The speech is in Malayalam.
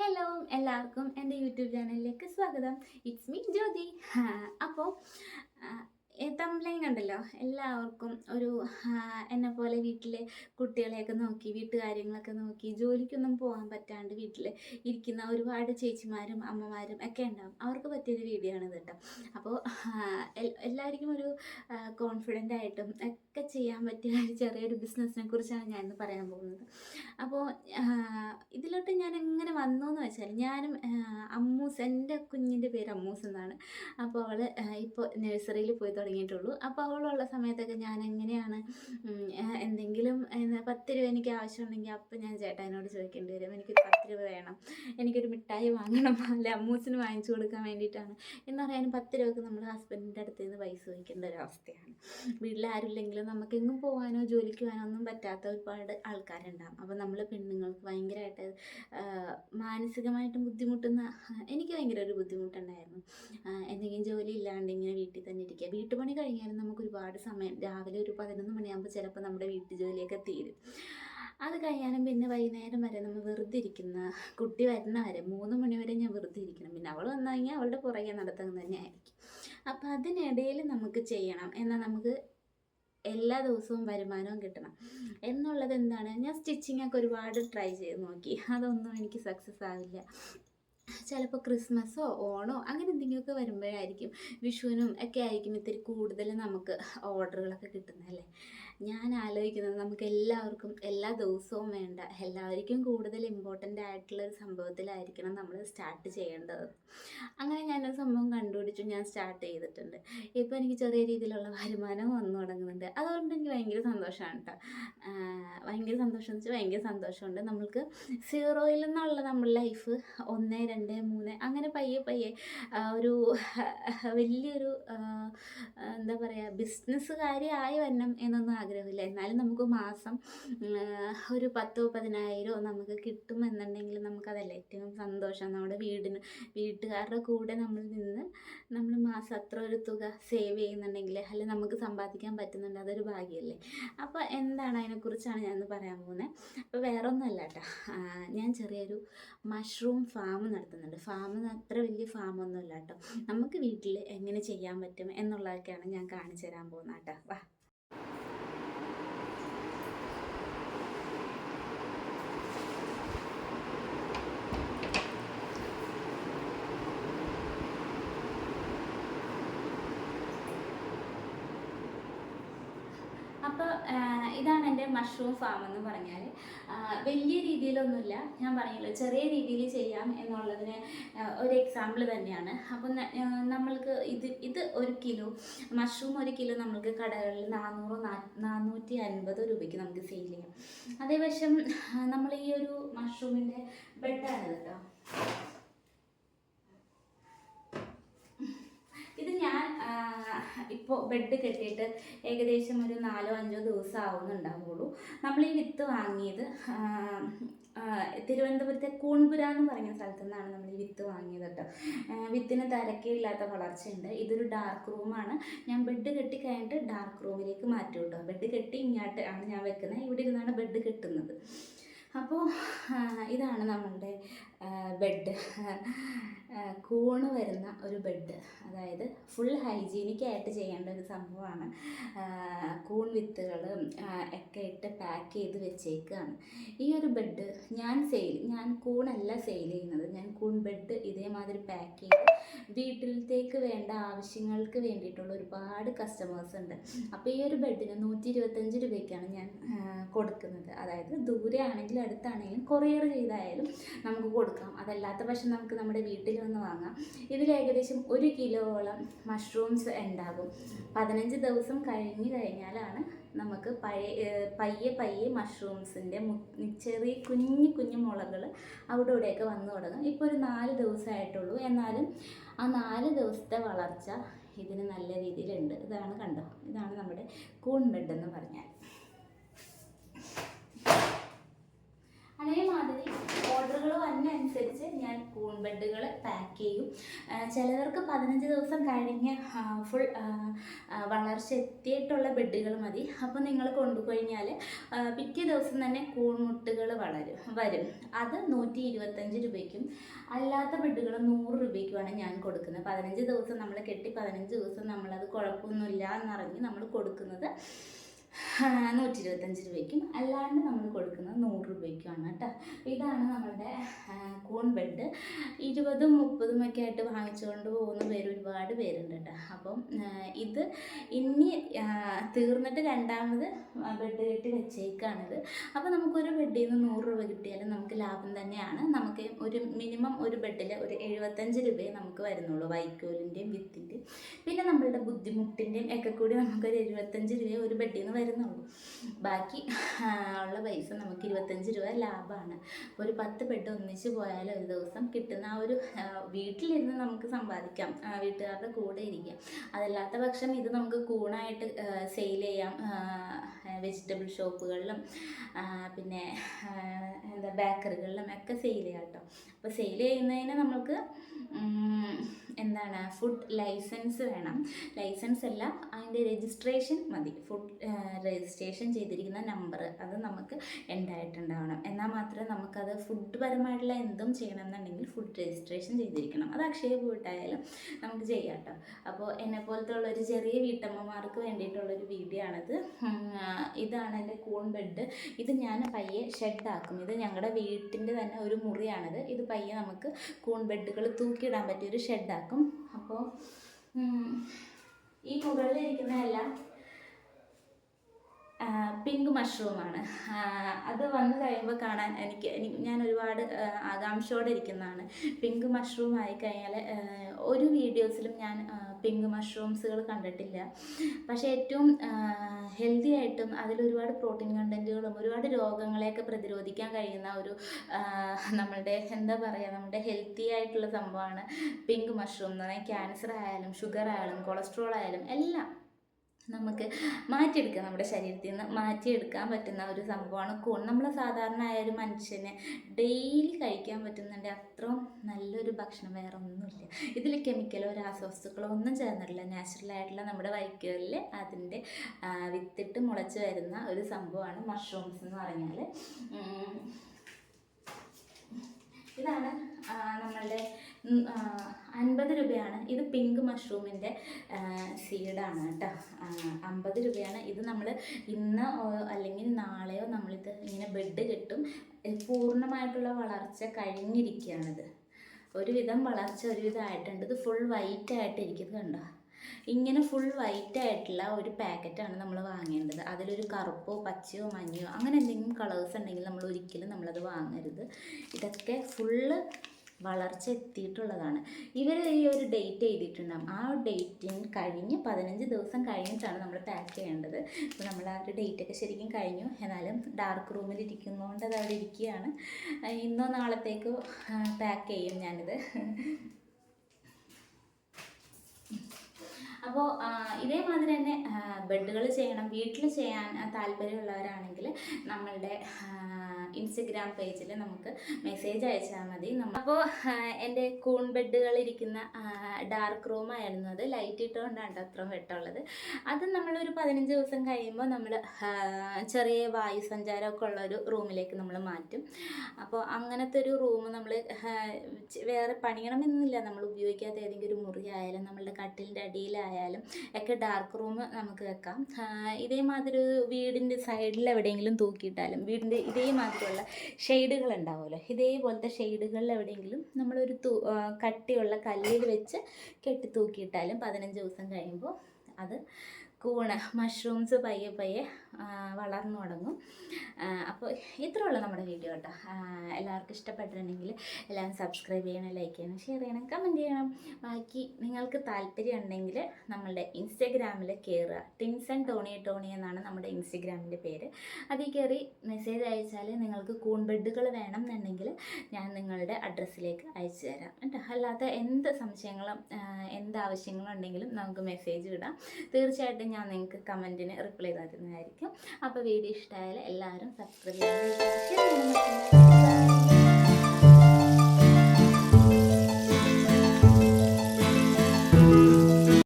ഹലോ എല്ലാവർക്കും എന്റെ യൂട്യൂബ് ചാനലിലേക്ക് സ്വാഗതം. ഇറ്റ്സ് മീ ജ്യോതി അപ്പോൾ തംലൈൻ ഉണ്ടല്ലോ എല്ലാവർക്കും ഒരു എന്നെ പോലെ വീട്ടിലെ കുട്ടികളെയൊക്കെ നോക്കി വീട്ടുകാര്യങ്ങളൊക്കെ നോക്കി ജോലിക്കൊന്നും പോകാൻ പറ്റാണ്ട് വീട്ടിൽ ഇരിക്കുന്ന ഒരുപാട് ചേച്ചിമാരും അമ്മമാരും ഒക്കെ ഉണ്ടാവും. അവർക്ക് പറ്റിയൊരു വീഡിയോ ആണ് കേട്ടോ. അപ്പോൾ എല്ലാവർക്കും ഒരു കോൺഫിഡന്റ് ആയിട്ടും ഒക്കെ ചെയ്യാൻ പറ്റിയ ഒരു ചെറിയൊരു ബിസിനസ്സിനെ കുറിച്ചാണ് ഞാൻ ഇന്ന് പറയാൻ പോകുന്നത്. അപ്പോൾ ഇതിലോട്ട് ഞാൻ എങ്ങനെ വന്നു എന്ന് വെച്ചാൽ ഞാനും അമ്മൂസ് എന്റെ കുഞ്ഞിന്റെ പേര് അമ്മൂസ് എന്നാണ്. അപ്പോൾ അവൾ ഇപ്പോൾ നഴ്സറിയിൽ പോയി തുടങ്ങിയിട്ടുള്ളൂ. അപ്പോൾ അവളുള്ള സമയത്തൊക്കെ ഞാൻ എങ്ങനെയാണ് എന്തെങ്കിലും പത്ത് രൂപ എനിക്ക് ആവശ്യമുണ്ടെങ്കിൽ അപ്പം ഞാൻ ചേട്ടാനോട് ചോദിക്കേണ്ടി വരും. എനിക്കൊരു പത്ത് രൂപ വേണം. എനിക്കൊരു മിഠായി വാങ്ങണം. അല്ല അമ്മൂസിന് വാങ്ങിച്ചു കൊടുക്കാൻ വേണ്ടിയിട്ടാണ്. എന്ന് പറയാനും പത്ത് രൂപക്ക് നമ്മൾ ഹസ്ബൻഡിന്റെ അടുത്ത് നിന്ന് പൈസ ചോദിക്കേണ്ട ഒരു അവസ്ഥയാണ്. വീട്ടിൽ ആരുമില്ലെങ്കിലും നമുക്ക് എങ്ങും പോകാനോ ജോലിക്ക് പോകാനോ ഒന്നും പറ്റാത്ത ഒരുപാട് ആൾക്കാരുണ്ടാകും അപ്പോൾ നമ്മൾ പെണ്ണുങ്ങൾക്ക് ഭയങ്കരമായിട്ട് മാനസികമായിട്ടും ബുദ്ധിമുട്ടുന്ന എനിക്ക് ഭയങ്കര ഒരു ബുദ്ധിമുട്ടുണ്ടായിരുന്നു. എന്തെങ്കിലും ജോലി ഇല്ലാണ്ട് ഇങ്ങനെ വീട്ടിൽ തന്നെ ഇരിക്കുക. വീട്ടുപണി കഴിഞ്ഞാലും നമുക്ക് ഒരുപാട് സമയം. രാവിലെ ഒരു പതിനൊന്ന് മണിയാകുമ്പോൾ ചിലപ്പോൾ നമ്മുടെ വീട്ടു ജോലിയൊക്കെ തീരും. അത് കഴിയാനും പിന്നെ വൈകുന്നേരം വരെ നമ്മൾ വെറുതെ ഇരിക്കുന്ന കുട്ടി വരുന്ന വരെ മൂന്ന് മണി വരെ ഞാൻ വെറുതെ ഇരിക്കണം. പിന്നെ അവൾ വന്നു കഴിഞ്ഞാൽ അവളുടെ പുറകെ നടത്തുന്നത് തന്നെ ആയിരിക്കും അപ്പം അതിനിടയിൽ നമുക്ക് ചെയ്യണം. എന്നാൽ നമുക്ക് എല്ലാ ദിവസവും വരുമാനവും കിട്ടണം. എന്നുള്ളത് എന്താണ്? ഞാൻ സ്റ്റിച്ചിങ് ഒക്കെ ഒരുപാട് ട്രൈ ചെയ്ത് നോക്കി. അതൊന്നും എനിക്ക് സക്സസ് ആവില്ല. ചിലപ്പോൾ ക്രിസ്മസോ ഓണോ അങ്ങനെ എന്തെങ്കിലുമൊക്കെ വരുമ്പോഴായിരിക്കും വിഷുവിനും ഒക്കെ ആയിരിക്കും ഇത്തിരി കൂടുതൽ നമുക്ക് ഓർഡറുകളൊക്കെ കിട്ടുന്നതല്ലേ? ഞാൻ ആലോചിക്കുന്നത് നമുക്ക് എല്ലാവർക്കും എല്ലാ ദിവസവും വേണ്ട എല്ലാവർക്കും കൂടുതൽ ഇമ്പോർട്ടന്റ് ആയിട്ടുള്ള ഒരു സംഭവത്തിലായിരിക്കണം നമ്മൾ സ്റ്റാർട്ട് ചെയ്യേണ്ടത്. അങ്ങനെ ഞാനൊരു സംഭവം കണ്ടുപിടിച്ചു ഞാൻ സ്റ്റാർട്ട് ചെയ്തിട്ടുണ്ട്. ഇപ്പോൾ എനിക്ക് ചെറിയ രീതിയിലുള്ള വരുമാനം വന്നു തുടങ്ങുന്നുണ്ട്. അതുകൊണ്ട് എനിക്ക് ഭയങ്കര സന്തോഷമാണ് കേട്ടോ ഭയങ്കര സന്തോഷം വെച്ചാൽ ഭയങ്കര സന്തോഷമുണ്ട്. നമ്മൾക്ക് സീറോയിൽ നിന്നുള്ള നമ്മുടെ ലൈഫ് ഒന്ന് രണ്ട് മൂന്ന് അങ്ങനെ പയ്യെ പയ്യെ ഒരു വലിയൊരു എന്താ പറയുക ബിസിനസ്സുകാരിയായി വരണം എന്നൊന്നും ആഗ്രഹമില്ല. എന്നാലും നമുക്ക് മാസം ഒരു പത്തോ പതിനായിരമോ നമുക്ക് കിട്ടുമെന്നുണ്ടെങ്കിൽ നമുക്കതല്ല ഏറ്റവും സന്തോഷം. നമ്മുടെ വീടിന് വീട്ടുകാരുടെ കൂടെ നമ്മൾ നിന്ന് നമ്മൾ മാസം അത്ര ഒരു തുക സേവ് ചെയ്യുന്നുണ്ടെങ്കിൽ അല്ലെങ്കിൽ നമുക്ക് സമ്പാദിക്കാൻ പറ്റുന്നുണ്ട് അതൊരു ഭാഗ്യമല്ലേ. അപ്പോൾ എന്താണ് അതിനെക്കുറിച്ചാണ് ഞാൻ പറയാൻ പോകുന്നത്. അപ്പോൾ വേറെ ഒന്നുമല്ല കേട്ടോ ഞാൻ ചെറിയൊരു മഷ്റൂം ഫാം നടത്തുന്നുണ്ട്. ഫാം അത്ര വലിയ ഫാമൊന്നുമില്ല കേട്ടോ. നമുക്ക് വീട്ടിൽ എങ്ങനെ ചെയ്യാൻ പറ്റും എന്നുള്ളതൊക്കെയാണ് ഞാൻ കാണിച്ചു തരാൻ പോകുന്ന കേട്ടോ വാ. അപ്പോൾ ഇതാണ് എന്റെ മഷ്റൂം ഫാം എന്ന് പറഞ്ഞാൽ വലിയ രീതിയിലൊന്നുമില്ല. ഞാൻ പറഞ്ഞല്ലോ ചെറിയ രീതിയിൽ ചെയ്യാം എന്നുള്ളതിന് ഒരു എക്സാമ്പിൾ തന്നെയാണ്. അപ്പം നമ്മൾക്ക് ഇത് ഇത് ഒരു കിലോ മഷ്റൂം ഒരു കിലോ നമ്മൾക്ക് കടകളിൽ നാനൂറ് നാനൂറ്റി അൻപത് രൂപയ്ക്ക് നമുക്ക് സെയിൽ ചെയ്യാം. അതേവശം നമ്മൾ ഈ ഒരു മഷ്റൂമിന്റെ ബെഡാണ് കേട്ടോ ഇത് ഞാൻ ഇപ്പോൾ ബെഡ് കെട്ടിയിട്ട് ഏകദേശം ഒരു നാലോ അഞ്ചോ ദിവസം ആവുന്നുണ്ടാവുള്ളൂ നമ്മൾ ഈ വിത്ത് വാങ്ങിയത് തിരുവനന്തപുരത്തെ കൂൺപുര എന്ന് പറയുന്ന സ്ഥലത്തു നിന്നാണ് നമ്മൾ ഈ വിത്ത് വാങ്ങിയത് കേട്ടോ. വിത്തിന് തരക്കയില്ലാത്ത വളർച്ചയുണ്ട്. ഇതൊരു ഡാർക്ക് റൂമാണ് ഞാൻ ബെഡ് കെട്ടി കഴിഞ്ഞിട്ട് ഡാർക്ക് റൂമിലേക്ക് മാറ്റും കേട്ടോ. ബെഡ് കെട്ടി ഇങ്ങോട്ട് ആണ് ഞാൻ വെക്കുന്നത്. ഇവിടെ ഇരുന്നാണ് ബെഡ് കെട്ടുന്നത്. അപ്പോൾ ഇതാണ് നമ്മളുടെ ബെഡ് കൂണ് വരുന്ന ഒരു ബെഡ്. അതായത് ഫുൾ ഹൈജീനിക് ആയിട്ട് ചെയ്യേണ്ട ഒരു സംഭവമാണ്. കൂൺ വിത്തുകൾ ഒക്കെ ഇട്ട് പാക്ക് ചെയ്ത് വെച്ചേക്കുകയാണ് ഈ ഒരു ബെഡ് ഞാൻ സെയിൽ ഞാൻ കൂണല്ല സെയിൽ ചെയ്യുന്നത്. ഞാൻ കൂൺ ബെഡ് ഇതേമാതിരി പാക്ക് ചെയ്ത് വീട്ടിലത്തേക്ക് വേണ്ട ആവശ്യങ്ങൾക്ക് വേണ്ടിയിട്ടുള്ള ഒരുപാട് കസ്റ്റമേഴ്സ് ഉണ്ട്. അപ്പോൾ ഈ ഒരു ബെഡിന് നൂറ്റി ഇരുപത്തഞ്ച് രൂപയ്ക്കാണ് ഞാൻ കൊടുക്കുന്നത്. അതായത് ദൂരെ ആണെങ്കിലും അടുത്താണെങ്കിലും കൊറിയർ ചെയ്തായാലും നമുക്ക് കൊടുക്കാം. അതല്ലാത്ത പക്ഷം നമുക്ക് നമ്മുടെ വീട്ടിൽ വന്ന് വാങ്ങാം. ഇതിൽ ഏകദേശം ഒരു കിലോളം മഷ്റൂംസ് ഉണ്ടാകും. പതിനഞ്ച് ദിവസം കഴിഞ്ഞ് കഴിഞ്ഞാലാണ് നമുക്ക് പഴയ പയ്യെ പയ്യെ മഷ്റൂംസിന്റെ ചെറിയ കുഞ്ഞു കുഞ്ഞു മുളകൾ അവിടെ ഇവിടെയൊക്കെ വന്നു തുടങ്ങും. ഇപ്പോൾ ഒരു നാല് ദിവസമായിട്ടുള്ളൂ. എന്നാലും ആ നാല് ദിവസത്തെ വളർച്ച ഇതിന് നല്ല രീതിയിലുണ്ട്. ഇതാണ് കണ്ടോ? ഇതാണ് നമ്മുടെ കൂൺ ബെഡ് എന്ന് പറഞ്ഞാൽ. അതേമാതിരി ഓർഡറുകൾ അതിനനുസരിച്ച് ഞാൻ കൂൺ ബെഡുകൾ പാക്ക് ചെയ്യും. ചിലവർക്ക് പതിനഞ്ച് ദിവസം കഴിഞ്ഞ് ഫുൾ വളർച്ച എത്തിയിട്ടുള്ള ബെഡുകൾ മതി. അപ്പോൾ നിങ്ങൾ കൊണ്ടുപോയിഞ്ഞാൽ പിറ്റേ ദിവസം തന്നെ കൂൺമുട്ടുകൾ വളരും വരും. അത് നൂറ്റി ഇരുപത്തഞ്ച് രൂപയ്ക്കും അല്ലാത്ത ബെഡുകൾ നൂറ് രൂപയ്ക്കുമാണ് ഞാൻ കൊടുക്കുന്നത്. പതിനഞ്ച് ദിവസം നമ്മൾ കെട്ടി പതിനഞ്ച് ദിവസം നമ്മളത് കുഴപ്പമൊന്നുമില്ല എന്നറിഞ്ഞ് നമ്മൾ കൊടുക്കുന്നത് നൂറ്റി ഇരുപത്തഞ്ച് രൂപയ്ക്കും. അല്ലാണ്ട് നമ്മൾ കൊടുക്കുന്നത് നൂറ് ഇതാണ് നമ്മളുടെ ബെഡ് ഇരുപതും മുപ്പതും ഒക്കെ ആയിട്ട് വാങ്ങിച്ചുകൊണ്ട് പോകുന്ന പേര് ഒരുപാട് പേരുണ്ട് കേട്ടോ. അപ്പം ഇത് ഇനി തീർന്നിട്ട് രണ്ടാമത് ബെഡ് കെട്ടി വെച്ചേക്കാണിത്. അപ്പോൾ നമുക്കൊരു ബെഡിൽ നിന്ന് നൂറ് രൂപ കിട്ടിയാലും നമുക്ക് ലാഭം തന്നെയാണ്. നമുക്ക് ഒരു മിനിമം ഒരു ബെഡിൽ ഒരു എഴുപത്തഞ്ച് രൂപയെ നമുക്ക് വരുന്നുള്ളൂ വൈക്കോലിന്റെയും വിത്തിന്റെയും പിന്നെ നമ്മളുടെ ബുദ്ധിമുട്ടിന്റെയും ഒക്കെ കൂടി നമുക്കൊരു എഴുപത്തഞ്ച് രൂപയെ ഒരു ബെഡിൽ നിന്ന് വരുന്നുള്ളൂ. ബാക്കി ഉള്ള പൈസ നമുക്ക് ഇരുപത്തഞ്ച് രൂപ ലാഭമാണ്. ഒരു പത്ത് ബെഡ് ഒന്നിച്ച് പോയാൽ ഒരു ദിവസം കിട്ടുന്ന ആ ഒരു വീട്ടിലിരുന്ന് നമുക്ക് സമ്പാദിക്കാം. വീട്ടുകാരുടെ കൂടെ ഇരിക്കാം. അതല്ലാത്ത പക്ഷം ഇത് നമുക്ക് കൂണായിട്ട് സെയിൽ ചെയ്യാം. വെജിറ്റബിൾ ഷോപ്പുകളിലും പിന്നെ എന്താ ബേക്കറികളിലും ഒക്കെ സെയിൽ ചെയ്യാം കേട്ടോ. അപ്പോൾ സെയിൽ ചെയ്യുന്നതിന് നമുക്ക് എന്താണ് ഫുഡ് ലൈസൻസ് വേണം. ലൈസൻസ് അല്ല അതിന്റെ രജിസ്ട്രേഷൻ മതി. ഫുഡ് രജിസ്ട്രേഷൻ ചെയ്തിരിക്കുന്ന നമ്പർ അത് നമുക്ക് ഉണ്ടായിട്ടുണ്ടാവണം എന്നാൽ മാത്രമേ നമുക്കത് ഫുഡ് പരമായിട്ടുള്ള എന്തും ചെയ്യണമെന്നുണ്ടെങ്കിൽ ഫുഡ് രജിസ്ട്രേഷൻ ചെയ്തിരിക്കണം. അത് അക്ഷയ പോയിട്ടായാലും നമുക്ക് ചെയ്യാം കേട്ടോ. അപ്പോൾ എന്നെ പോലത്തെ ഒരു ചെറിയ വീട്ടമ്മമാർക്ക് വേണ്ടിയിട്ടുള്ളൊരു വീഡിയോ ആണിത് ഇതാണ് എന്റെ കൂൺ ബെഡ് ഇത് ഞാൻ പയ്യെ ഷെഡാക്കും ഇത് ഞങ്ങളുടെ വീട്ടിന്റെ തന്നെ ഒരു മുറിയാണിത്. ഇത് പയ്യെ നമുക്ക് കൂൺ ബെഡുകൾ തൂക്കിയിടാൻ പറ്റിയ ഒരു ഷെഡാക്കും അപ്പോൾ ഈ മുകളിലിരിക്കുന്നതെല്ലാം പിങ്ക് മഷ്റൂമാണ് അത് വന്നു കഴിയുമ്പോൾ കാണാൻ എനിക്ക് എനിക്ക് ഞാൻ ഒരുപാട് ആകാംക്ഷയോടെ ഇരിക്കുന്നതാണ്. പിങ്ക് മഷ്റൂം ആയിക്കഴിഞ്ഞാൽ ഒരു വീഡിയോസിലും ഞാൻ പിങ്ക് മഷ്റൂംസുകൾ കണ്ടിട്ടില്ല. പക്ഷേ ഏറ്റവും ഹെൽത്തി ആയിട്ടും അതിലൊരുപാട് പ്രോട്ടീൻ കണ്ടന്റുകളും ഒരുപാട് രോഗങ്ങളെയൊക്കെ പ്രതിരോധിക്കാൻ കഴിയുന്ന ഒരു നമ്മളുടെ എന്താ പറയുക നമ്മുടെ ഹെൽത്തി ആയിട്ടുള്ള സംഭവമാണ് പിങ്ക് മഷ്റൂം എന്ന് പറഞ്ഞാൽ ക്യാൻസർ ആയാലും ഷുഗർ ആയാലും കൊളസ്ട്രോൾ ആയാലും എല്ലാം. നമുക്ക് മാറ്റിയെടുക്കാം. നമ്മുടെ ശരീരത്തിൽ നിന്ന് മാറ്റിയെടുക്കാൻ പറ്റുന്ന ഒരു സംഭവമാണ് കൂൺ. നമ്മൾ സാധാരണ ആയ ഒരു മനുഷ്യന് ഡെയിലി കഴിക്കാൻ പറ്റുന്നുണ്ട് അത്രയും നല്ലൊരു ഭക്ഷണം വേറെ ഒന്നുമില്ല. ഇതിൽ കെമിക്കലോ രാസവസ്തുക്കളോ ഒന്നും ചേർന്നിട്ടില്ല. നാച്ചുറൽ ആയിട്ടുള്ള നമ്മുടെ വൈക്കോലിൽ അതിന്റെ വിത്തിട്ട് മുളച്ച് വരുന്ന ഒരു സംഭവമാണ് മഷ്റൂംസ് എന്ന് പറഞ്ഞാൽ. ഇതാണ് നമ്മളുടെ അൻപത് രൂപയാണ്. ഇത് പിങ്ക് മഷ്റൂമിന്റെ സീഡാണ് കേട്ടോ. അമ്പത് രൂപയാണ്. ഇത് നമ്മൾ ഇന്ന് അല്ലെങ്കിൽ നാളെയോ നമ്മളിത് ഇങ്ങനെ ബെഡ് കിട്ടും പൂർണമായിട്ടുള്ള വളർച്ച കഴിഞ്ഞിരിക്കുകയാണിത്. ഒരുവിധം വളർച്ച ഒരുവിധം ആയിട്ടുണ്ട്. ഇത് ഫുൾ വൈറ്റ് ആയിട്ട് ഇരിക്കുന്നത് കണ്ടോ? ഇങ്ങനെ ഫുൾ വൈറ്റ് ആയിട്ടുള്ള ഒരു പാക്കറ്റാണ് നമ്മൾ വാങ്ങേണ്ടത്. അതിലൊരു കറുപ്പോ പച്ചയോ മഞ്ഞയോ അങ്ങനെ എന്തെങ്കിലും കളേഴ്സ് ഉണ്ടെങ്കിൽ നമ്മൾ ഒരിക്കലും നമ്മളത് വാങ്ങരുത്. ഇതൊക്കെ ഫുള്ള് വളർച്ച എത്തിയിട്ടുള്ളതാണ്. ഇവർ ഈ ഒരു ഡേറ്റ് എഴുതിയിട്ടുണ്ടാകും ആ ഡേറ്റിന് കഴിഞ്ഞ് പതിനഞ്ച് ദിവസം കഴിഞ്ഞിട്ടാണ് നമ്മൾ പാക്ക് ചെയ്യേണ്ടത്. അപ്പോൾ നമ്മൾ ആ ഒരു ഡേറ്റ് ഒക്കെ ശരിക്കും കഴിഞ്ഞു. എന്നാലും ഡാർക്ക് റൂമിൽ ഇരിക്കുന്നതുകൊണ്ട് അത് അവിടെ ഇരിക്കുകയാണ്. ഇന്നോ നാളത്തേക്കോ പാക്ക് ചെയ്യും ഞാനിത്. അപ്പോൾ ഇതേമാതിരി തന്നെ ബെഡുകൾ ചെയ്യണം വീട്ടിൽ ചെയ്യാൻ താല്പര്യമുള്ളവരാണെങ്കിൽ നമ്മളുടെ ഇൻസ്റ്റഗ്രാം പേജിൽ നമുക്ക് മെസ്സേജ് അയച്ചാൽ മതി. അപ്പോൾ എന്റെ കൂൺ ബെഡുകളിരിക്കുന്ന ഡാർക്ക് റൂമായിരുന്നു അത്. ലൈറ്റ് ഇട്ടുകൊണ്ടാണ് ട്ടോ അത്ര വെട്ടമുള്ളത്. അത് നമ്മളൊരു പതിനഞ്ച് ദിവസം കഴിയുമ്പോൾ നമ്മൾ ചെറിയ വായു സഞ്ചാരമൊക്കെ ഉള്ള ഒരു റൂമിലേക്ക് നമ്മൾ മാറ്റും. അപ്പോൾ അങ്ങനത്തെ ഒരു റൂം നമ്മൾ വേറെ പണിയണമെന്നില്ല. നമ്മൾ ഉപയോഗിക്കാത്ത ഏതെങ്കിലും ഒരു മുറി ആയാലും നമ്മളുടെ കട്ടിലിന്റെ അടിയിലായാലും ഒക്കെ ഡാർക്ക് റൂം നമുക്ക് വെക്കാം. ഇതേമാതിരി വീടിന്റെ സൈഡിൽ എവിടെയെങ്കിലും തൂക്കിയിട്ടാലും വീടിന്റെ ഇതേമാതിരിയുള്ള ഷെയ്ഡുകൾ ഉണ്ടാവുമല്ലോ ഇതേപോലത്തെ ഷെയ്ഡുകളിൽ എവിടെയെങ്കിലും നമ്മളൊരു തൂ കട്ടിയുള്ള കല്ലിൽ വെച്ച് കെട്ടി തൂക്കിയിട്ടാലും പതിനഞ്ച് ദിവസം കഴിയുമ്പോൾ അത് കൂണ് മഷ്റൂംസ് പയ്യെ പയ്യെ വളർന്നു തുടങ്ങും. അപ്പോൾ ഇത്രേ ഉള്ളൂ നമ്മുടെ വീഡിയോ കേട്ടോ. എല്ലാവർക്കും ഇഷ്ടപ്പെട്ടിട്ടുണ്ടെങ്കിൽ എല്ലാവരും സബ്സ്ക്രൈബ് ചെയ്യണം ലൈക്ക് ചെയ്യണം ഷെയർ ചെയ്യണം കമന്റ് ചെയ്യണം. ബാക്കി നിങ്ങൾക്ക് താല്പര്യം ഉണ്ടെങ്കിൽ നമ്മളുടെ ഇൻസ്റ്റഗ്രാമിൽ കയറുക ടിൻസ് ആൻഡ് ടോണി ടോണി എന്നാണ് നമ്മുടെ ഇൻസ്റ്റഗ്രാമിന്റെ പേര്. അതിൽ കയറി മെസ്സേജ് അയച്ചാൽ നിങ്ങൾക്ക് കൂൺ ബെഡുകൾ വേണം എന്നുണ്ടെങ്കിൽ ഞാൻ നിങ്ങളുടെ അഡ്രസ്സിലേക്ക് അയച്ചു തരാം കേട്ടോ. അല്ലാത്ത എന്ത് സംശയങ്ങളും എന്ത് ആവശ്യങ്ങളും ഉണ്ടെങ്കിലും നമുക്ക് മെസ്സേജ് ഇടാം. തീർച്ചയായിട്ടും ഞാൻ നിങ്ങൾക്ക് കമന്റിന് റിപ്ലൈ തരുന്നതായിരിക്കും. അപ്പോൾ വീഡിയോ ഇഷ്ടമായാൽ എല്ലാവരും സബ്സ്ക്രൈബ് ചെയ്യാൻ